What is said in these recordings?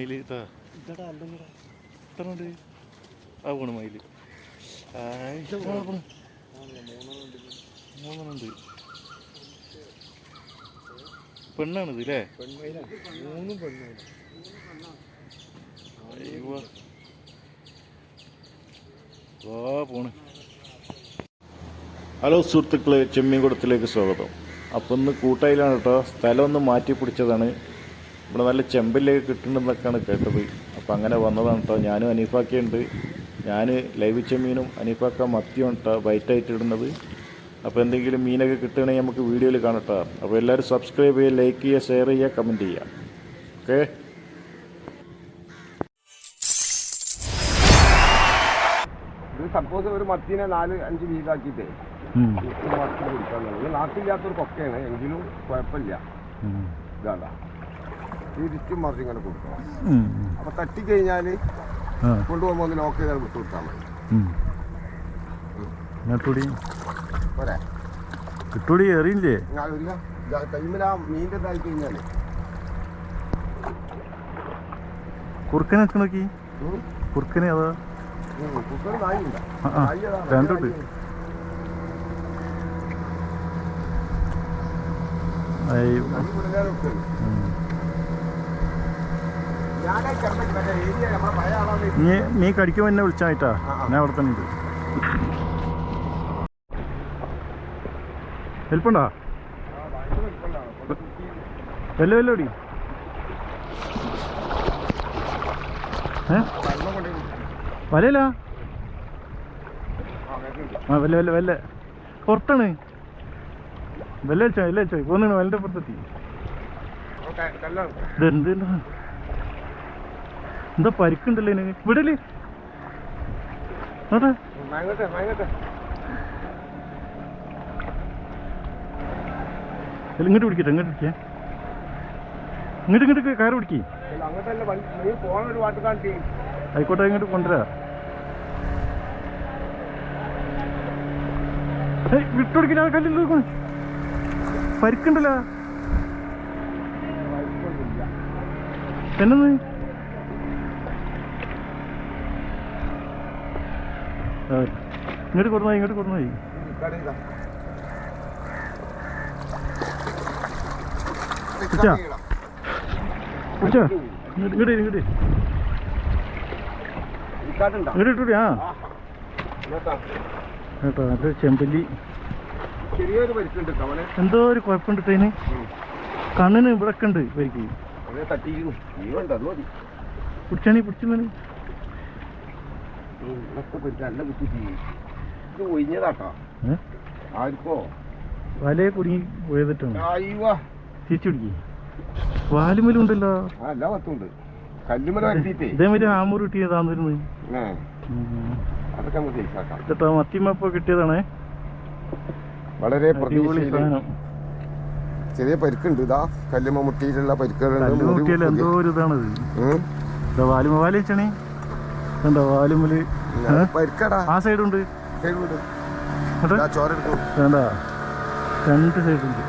മയിൽ ഇതാ. എത്ര ഉണ്ട്. ആ പോണ് മയിൽ മൂന്നെണ്ണുണ്ട് പെണ്ണാണിത് അല്ലേ മൂന്നും പെണ്ണാണ് വാ പോണ്. ഹലോ സുഹൃത്തുക്കളെ ചെമ്മീൻകുടത്തിലേക്ക് സ്വാഗതം. അപ്പം ഇന്ന് കൂട്ടായിലാണ് കേട്ടോ സ്ഥലം ഒന്ന് മാറ്റി പിടിച്ചതാണ്. ഇവിടെ നല്ല ചെമ്പല്ലേക്ക് കിട്ടുന്നുണ്ടെന്നൊക്കെയാണ് കേട്ടത്. അപ്പം അങ്ങനെ വന്നതാണ് കേട്ടോ ഞാനും അനീഫാക്കിയുണ്ട്. ഞാൻ ലൈവ് ചെമ്മീനും അനീഫാക്ക മത്തിയും കേട്ടോ ബൈറ്റായിട്ട് ഇടുന്നത്. അപ്പോൾ എന്തെങ്കിലും മീനൊക്കെ കിട്ടുകയാണെങ്കിൽ നമുക്ക് വീഡിയോയിൽ കാണട്ടോ അപ്പോൾ എല്ലാവരും സബ്സ്ക്രൈബ് ചെയ്യുക ലൈക്ക് ചെയ്യുക ഷെയർ ചെയ്യുക കമന്റ് ചെയ്യുക. ഓക്കെ? സപ്പോസ് ഒരു മത്തിനെ നാല് അഞ്ച് വീതാക്കിയിട്ടേ ഉപ്പ് മത്തി പിടിക്കാൻ നാട്ടില്ലാത്തൊരു കൊക്കയാണ്. എങ്കിലും കുഴപ്പമില്ല. ഇതാണ്ടാ തിരിച്ചും മറിച്ച് ഇങ്ങനെ കൊടുക്കണം. അപ്പൊ തട്ടിക്കഴിഞ്ഞാൽ കൊണ്ടുപോകുമ്പോൾ ഒന്ന് ലോക്ക് ചെയ്താൽ വിട്ടു കൊടുത്താൽ മതി. ഇങ്ങോട്ടൂടി പോരെ. കിട്ടൂടി എറിയില്ലേ ഇല്ല. ടൈമിൽ ആ മീന്റെ ഇതായി കഴിഞ്ഞാൽ കുറുക്കനെ നോക്കി. കുറുക്കനെ അതാ? കുക്കർ നായില്ല ആ, ആ. രണ്ടുണ്ട്. ഞാനേ നീ നീ കടിക്കും എന്നെ വിളിച്ചായിട്ടാ. ഞാൻ അവിടെ തന്നെ ഉണ്ട് ഹെൽപ്പുണ്ടോ വല്ല വല്ല ഓടി ഏ വലയില്ല ആ വല്ല വല്ല വല്ല പുറത്താണ് വല്ല വെച്ചോ വല്ല വെച്ചോ പോന്നു വല്ലിന്റെ പുറത്തെത്തി ഇതെന്താ? എന്താ പരിക്കുണ്ടല്ലോ ഇതിന് വിടൽ. ഇങ്ങോട്ട് പിടിക്കട്ടെ ഇങ്ങോട്ട് പിടിക്കേ. ഇങ്ങോട്ട് ഇങ്ങോട്ട് കയറി പിടിക്കേ. ആയിക്കോട്ടെ ഇങ്ങോട്ട് കൊണ്ടുവരാ. ഏയ്, വിട്ടുപിടിക്കില്ല ആ കല്ലിൽ നോക്കണം പരിക്കുണ്ടല്ലോ. എന്നത് ഇങ്ങോട്ട് കൊടുന്നായി ഇങ്ങോട്ട് കൊടുന്നായി ഇങ്ങോട്ട് ഇങ്ങോട്ട് ഇങ്ങോട്ട് ഇട്ടൂടി ആ. കേട്ടോ അത് ചെമ്പല്ലി. എന്തോ ഒരു കുഴപ്പമുണ്ട് ട്രെയിന് കണ്ണിന് ഇവിടെ ഒക്കെ ഉണ്ട് പരിക്ക്. പിടിച്ചാണി പിടിച്ചു ഇതൊക്കെ പരിക്ക് നല്ല കുത്തി ചെയ്യും ഇത് ഒഴിഞ്ഞതാട്ടോ ഏ ആർക്കോ? വലയെ കുടുങ്ങി പോയതിട്ടാണ് അയ്യോ തിരിച്ചു പിടിക്കും വാലുമലുണ്ടല്ലോ ആ എല്ലാ പത്തുണ്ട് കല്ലുമല വരുത്തിയിട്ടേ ഇതേമാതിരി ആമൂർ കിട്ടിയതാന്നിരുന്നു അതൊക്കെ നമുക്ക് ജയിച്ചാക്കാം കേട്ടോ മത്തിമപ്പോ കിട്ടിയതാണേ. വളരെ ചെറിയ പരിക്കുണ്ട്. ഇതാ കല്ലുമ മുട്ടിയിട്ടുള്ള പരിക്കുകളുണ്ട്. കല്ല് മുറിവ് നോക്കിയാൽ എന്തോ ഒരു ഇതാണ് വാലുമ വാല വെച്ചണേ. കണ്ടോ വാലുമൽ? ആ സൈഡുണ്ട്. വേണ്ട. രണ്ട് സൈഡുണ്ട്.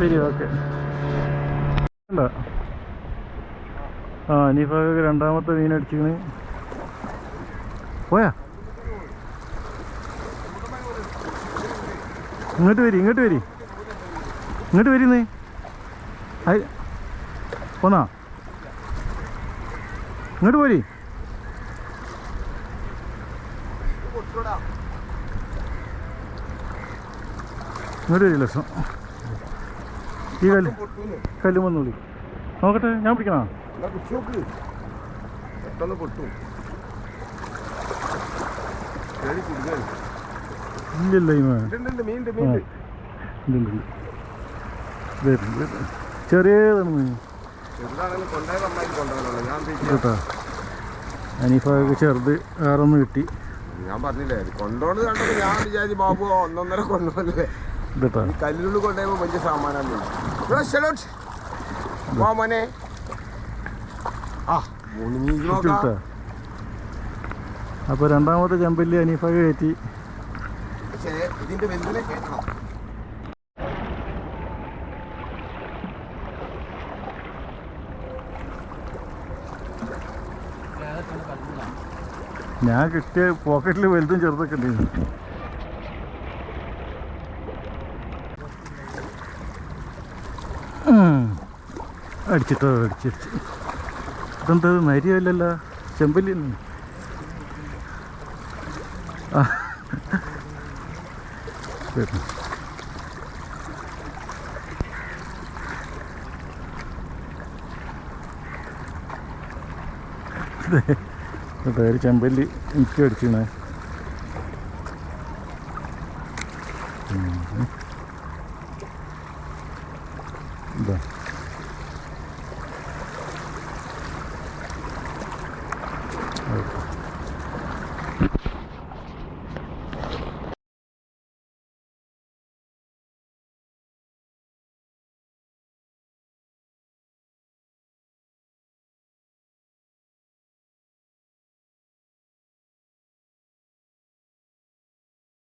ശരി ഓക്കെ. വേണ്ട. ആ ഇനിയിപ്പോ രണ്ടാമത്തെ മീൻ അടിച്ചിക്കണ് പോയാ? ഇങ്ങോട്ട് വരി ഇങ്ങോട്ട് വരി. ഇങ്ങോട്ട് വരുന്നേ പോന്നാ? ഇങ്ങോട്ട് പോരി. ഇങ്ങോട്ട് വരി ലക്ഷം. ഈ കല്ല് കല്ല് വിളി. നോക്കട്ടെ ഞാൻ പിടിക്കണോ. ഇല്ലല്ല. ചെറിയതാണ് മീൻ. കേട്ടോ. അനീഫൊക്കെ ചെറുത് വേറൊന്ന് കിട്ടി. ഞാൻ പറഞ്ഞില്ലേ കൊണ്ടോണ്ട് കണ്ടപ്പോ ഞാൻ വിചാരിച്ചു ബാബു ഒന്നൊന്നര കൊണ്ടോണ്ടല്ലേ ഈ കൊണ്ടുപോയപ്പോ വലിയ സാമാനാണ് അപ്പൊ മോനെ. ആ അപ്പോൾ രണ്ടാമത്തെ ചെമ്പല്ലി അനീഫ കയറ്റി. പക്ഷേ ഇതിന്റെ വെന്തിനെ കേട്ടണം. ഞാൻ കിട്ടിയ പോക്കറ്റിൽ വലുതും ചെറുതൊക്കെ ഉണ്ടായിരുന്നു ഉം. അടിച്ചിട്ടോ അടിച്ചടിച്ച് ഇതെന്താ നരിയല്ലല്ലോ? ചെമ്പല്ലി ആ. അതെ ഒരു ചെമ്പല്ലി എനിക്ക് അടിച്ചിരുന്നേ